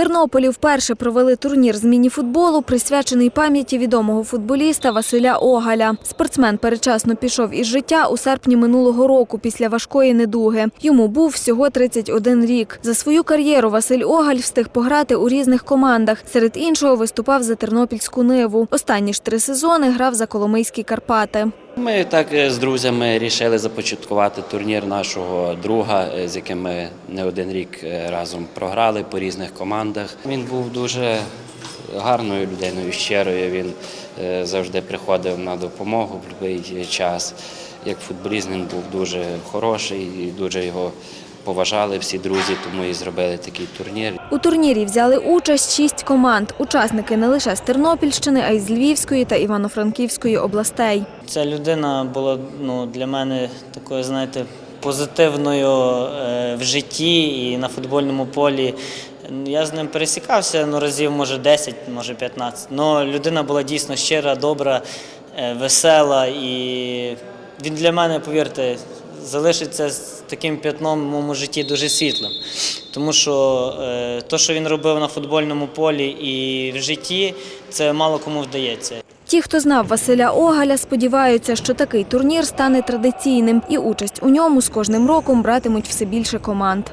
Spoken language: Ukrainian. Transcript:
Тернополі вперше провели турнір з мініфутболу, присвячений пам'яті відомого футболіста Василя Огаля. Спортсмен передчасно пішов із життя у серпні минулого року після важкої недуги. Йому був всього 31 рік. За свою кар'єру Василь Огаль встиг пограти у різних командах. Серед іншого виступав за Тернопільську Ниву. Останні ж три сезони грав за Коломийські Карпати. Ми так е, з друзями рішили започаткувати турнір нашого друга, е, з яким ми не один рік е, разом програли по різних командах. Він був дуже гарною людиною, щирою. Він завжди приходив на допомогу в будь-який час. Як футболіст він був дуже хороший і дуже його поважали всі друзі, тому і зробили такий турнір. У турнірі взяли участь шість команд. Учасники не лише з Тернопільщини, а й з Львівської та Івано-Франківської областей. Ця людина була ну, для мене такою, знаєте, позитивною е, в житті і на футбольному полі. Я з ним пересікався ну, разів, може, 10, може 15. Но людина була дійсно щира, добра, е, весела і він для мене, повірте, залишиться з таким п'ятном в моєму житті дуже світлим. Тому що е, те, що він робив на футбольному полі і в житті, це мало кому вдається. Ті, хто знав Василя Огаля, сподіваються, що такий турнір стане традиційним, і участь у ньому з кожним роком братимуть все більше команд.